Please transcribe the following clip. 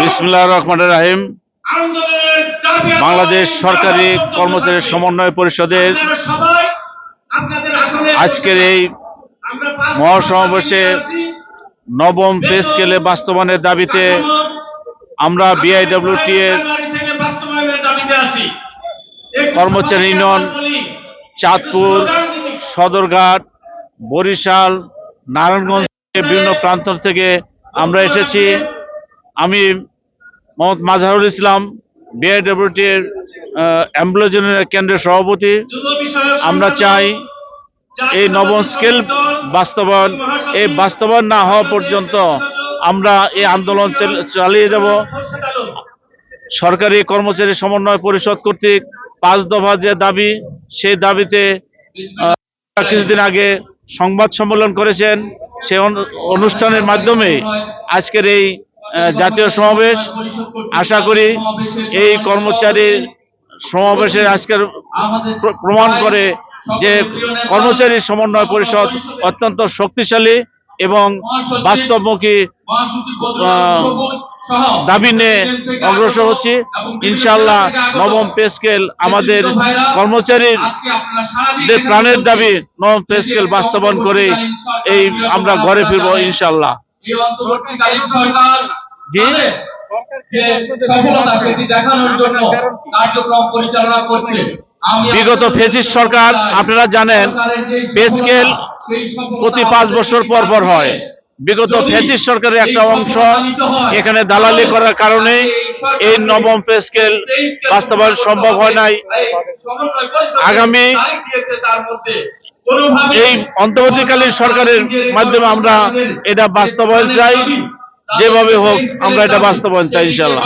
বিসমুল্লাহ রহমান রাহিম। বাংলাদেশ সরকারি কর্মচারী সমন্বয় পরিষদের আজকের এই মহাসমাবেশে নবম পে স্কেলে বাস্তবায়নের দাবিতে আমরা বিআইডব্লিউটি এর কর্মচারী ইউনিয়ন চাঁদপুর সদরঘাট বরিশাল নারায়ণগঞ্জ বিভিন্ন প্রান্ত থেকে আমরা এসেছি। আমি মোহাম্মদ মাজহারুল ইসলাম বিআইডব্লিউটি এর অ্যাম্বুলেজনের কেন্দ্রের সভাপতি। আমরা চাই এই নবম স্কেল বাস্তবায়ন, এই বাস্তবায়ন না হওয়া পর্যন্ত আমরা এই আন্দোলন চালিয়ে যাব। সরকারি কর্মচারী সমন্বয় পরিষদ কর্তৃক পাঁচ দফা যে দাবি, সেই দাবিতে কিছুদিন আগে সংবাদ সম্মেলন করেছেন। অনু- অনুষ্ঠানের মাধ্যমে আজকের এই জাতীয় সমাবেশ। আশা করি এই কর্মচারী সমাবেশের আজকের প্রমাণ করে যে কর্মচারী সমন্বয় পরিষদ অত্যন্ত শক্তিশালী এবং বাস্তবমুখী দাবি নিয়ে অগ্রসর হচ্ছি। ইনশাল্লাহ নবম পে স্কেল আমাদের কর্মচারীর প্রাণের দাবি, নবম পে স্কেল বাস্তবায়ন করে এই আমরা ঘরে ফিরবো ইনশাআল্লাহ। এই অন্তর্বর্তীকালীন সরকার যে সফলতা সেটি দেখানোর জন্য কার্যক্রম পরিচালনা করছে। বিগত ফেসিস্ট সরকার আপনারা জানেন পে স্কেল প্রতি পাঁচ বছর পর পর হয়। বিগত ফেসিস্ট সরকারের একটা অংশ এখানে দালালি করার কারণে এই নবম পে স্কেল বাস্তবায়ন সম্ভব হয় নাই। আগামী এই অন্তর্বর্তীকালীন সরকারের মাধ্যমে আমরা এটা বাস্তবায়ন চাই। যেভাবে হোক আমরা এটা বাস্তবায়ন চাই ইনশাল্লাহ